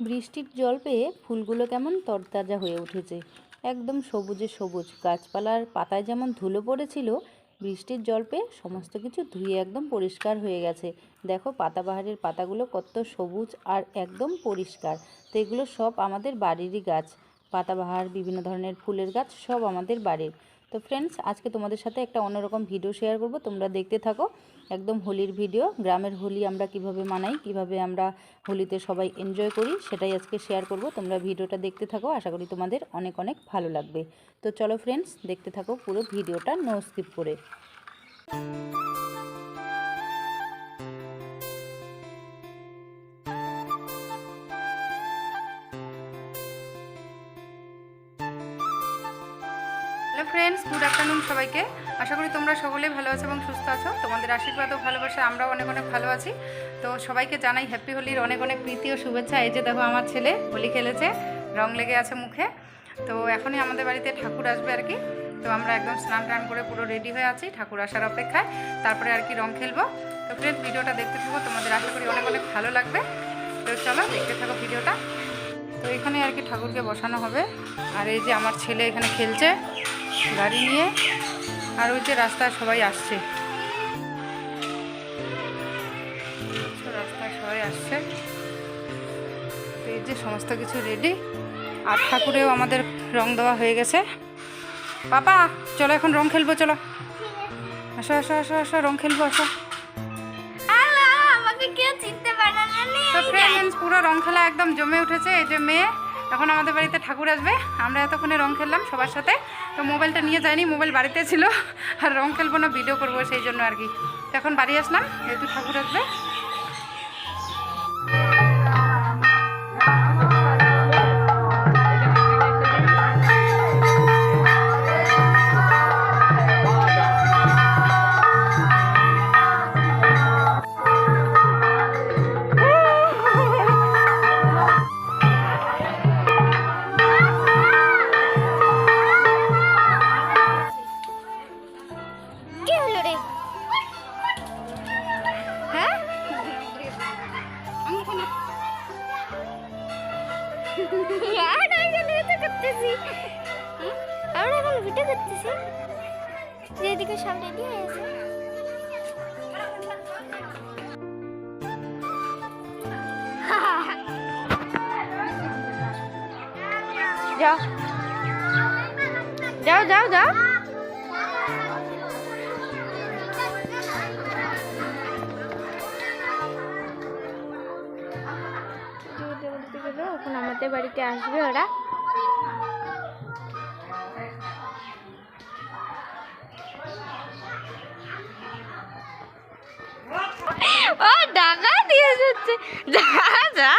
বৃষ্টির জল পেয়ে ফুলগুলো কেমন তরতাজা হয়ে উঠেছে। একদম সবুজে সবুজ, গাছপালার পাতায় যেমন ধুলো পড়েছিল, বৃষ্টির জল পেয়ে সমস্ত কিছু ধুয়ে একদম পরিষ্কার হয়ে গেছে। দেখো পাতাবাহারের পাতাগুলো কত সবুজ আর একদম পরিষ্কার। তো এগুলো সব আমাদের বাড়িরই গাছ। পাতাবাহার, বিভিন্ন ধরনের ফুলের গাছ সব আমাদের বাড়ির। তো ফ্রেন্ডস আজকে তোমাদের সাথে একটা অন্যরকম ভিডিও শেয়ার করব। তোমরা দেখতে থাকো, একদম হোলির ভিডিও গ্রামের হোলি আমরা কীভাবে মানাই, কীভাবে আমরা হোলিতে সবাই এনজয় করি, সেটাই আজকে শেয়ার করব। তোমরা ভিডিওটা দেখতে থাকো, আশা করি তোমাদের অনেক অনেক ভালো লাগবে। তো চলো ফ্রেন্ডস দেখতে থাকো পুরো ভিডিওটা নো স্কিপ করে। হ্যালো ফ্রেন্ডস গুড আফটারনুন সবাইকে। আশা করি তোমরা সকলে ভালো আছো এবং সুস্থ আছো। তোমাদের আশীর্বাদ ও ভালোবাসা, আমরাও অনেক অনেক ভালো আছি। তো সবাইকে জানাই হ্যাপি হোলির অনেক অনেক প্রীতি ও শুভেচ্ছা। এই যে দেখো আমার ছেলে হোলি খেলেছে, রং লেগে আছে মুখে। তো এখনই আমাদের বাড়িতে ঠাকুর আসবে আর কি। তো আমরা একদম স্নান টান করে পুরো রেডি হয়ে আছি, ঠাকুর আসার অপেক্ষায়। তারপরে আর কি রং খেলব। তো ফ্রেন্ড ভিডিওটা দেখতে থাকো, তোমাদের আশা করি অনেক অনেক ভালো লাগবে। তো চলো দেখতে থাকো ভিডিওটা। তো এখানে আর কি ঠাকুরকে বসানো হবে। আর এই যে আমার ছেলে এখানে খেলছে। গাড়ি নিয়ে আর ওই যে রাস্তায় সবাই আসছে। রাস্তায় সবাই আসছে। এই যে সমস্ত কিছু রেডি আর ঠাকুরেও আমাদের রং দেওয়া হয়ে গেছে। পাপা চলো এখন রং খেলব চলো। আসো আসো আসো আসো রং খেলব আসো। পুরো রং খেলা একদম জমে উঠেছে। এই যে মেয়ে এখন আমাদের বাড়িতে ঠাকুর আসবে। আমরা এতক্ষণে রং খেললাম সবার সাথে। তো মোবাইলটা নিয়ে যাইনি মোবাইল বাড়িতে ছিল। আর রং খেলব না ভিডিও করব সেই জন্য আর কি। এখন বাড়ি আসলাম, যেহেতু ঠাকুর আসবে। আমরা এখন ভিডিও করতেছি। যেদিকে সব রেডি হয়ে যাও। যাও যাও যাও, এখন আমাদের বাড়িতে আসবে ওরা। ডাকা দিয়ে যাচ্ছে। যা যা।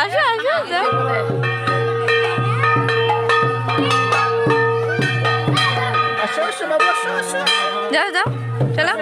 আসো আসো যা যাও যাও চলো।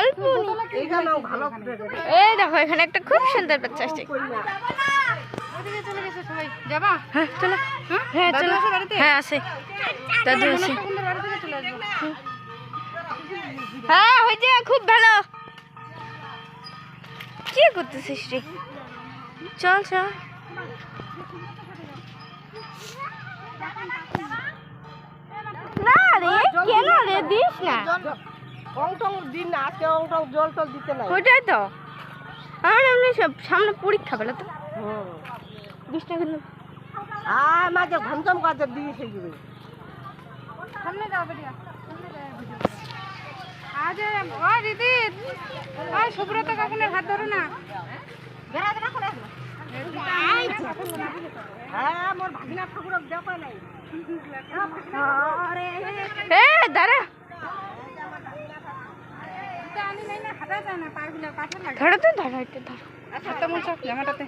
অল্প এই দেখো এখানে একটা খুব সুন্দর বাচ্চা আসছে। ওদিকে চলে গেছে সবাই। যাবা? হ্যাঁ চলো। হ্যাঁ? হ্যাঁ দাদু হ্যাঁ হ্যাঁ হয়েছে খুব ভালো। কি করতেছিস রে? চল চল। রে? কেন রে? দিস না। ওইটাই তো। আমার এমনি সব সামনে পরীক্ষা পেলে তো। দিস না কিন্তু। সামনে যাও বেরিয়া সামনে যাও ভিডিও আজ ও দিদি ওই সুব্রত কাকুনের হাত ধরো না। দাঁড়া না না পাগুলো ধরো তো ধরো একটু ধরো। হাতটা মুছো জামাটাতে।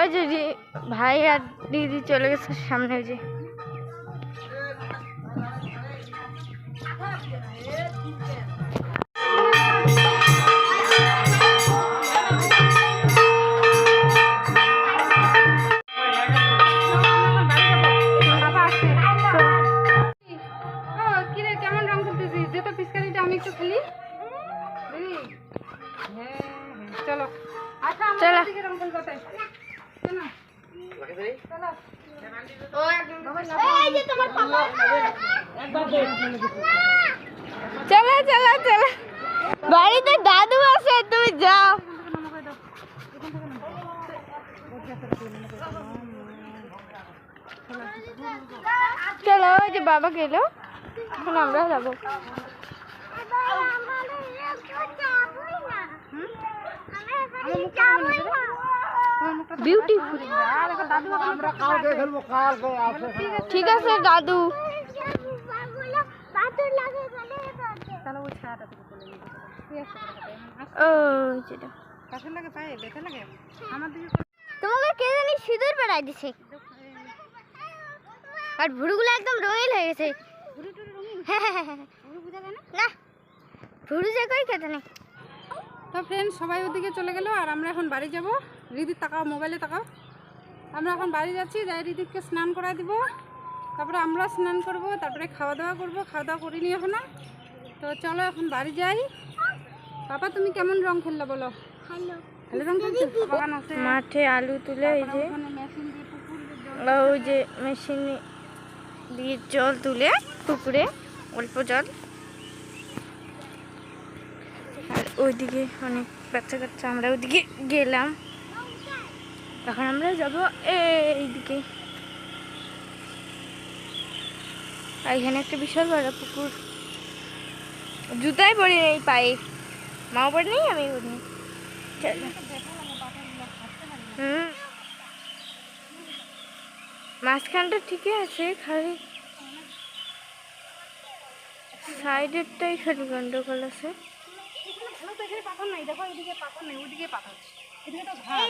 ওই যে ভাই আর দিদি চলে গেছে সামনে যে। চলো চলো চলো। চলো বাড়িতে দাদু আছে তুমি যাও। চলো ওই যে বাবা গেল। এখন আমরা যাব। বিউটিফুল ঠিক আছে দাদু। তোমাকে কে জানি সিঁদুর বেড়াই দিছে। আর ভুরুগুলো একদম রঙিন হয়ে গেছে। না ভুরু যে কই খেতে নেই তো ফ্রেন্ড সবাই ওদিকে চলে গেল আর আমরা এখন বাড়ি যাব। রিদির তাকাও মোবাইলে তাকাও আমরা এখন বাড়ি যাচ্ছি যাই রিদিককে স্নান করাই দিব। তারপরে আমরা স্নান করব তারপরে খাওয়া দাওয়া করব। খাওয়া দাওয়া করিনি এখনও। তো চলো এখন বাড়ি যাই। পাপা তুমি কেমন রং খেললে বলো? মাঠে আলু তুলে এই যে ওখানে মেশিন দিয়ে পুকুর দিয়ে জল ওই যে মেশিনে দিয়ে জল তুলে পুকুরে অল্প জল। আর ওইদিকে অনেক বাচ্চা কাচ্চা আমরা ওইদিকে গেলাম। এখন আমরা যাব এইদিকে। আর এখানে একটা বিশাল বড় পুকুর। জুতাই পরি নেই পায়ে। মাও পরে নেই আমি চলো। হুম। মাঝখানটা ঠিকই আছে খালি সাইডেরটাই খালি গন্ডগোল আছে। এখানে পাথর নাই দেখো এদিকে পাথর নেই ওইদিকে পাথর এদিকে তো ঘাস।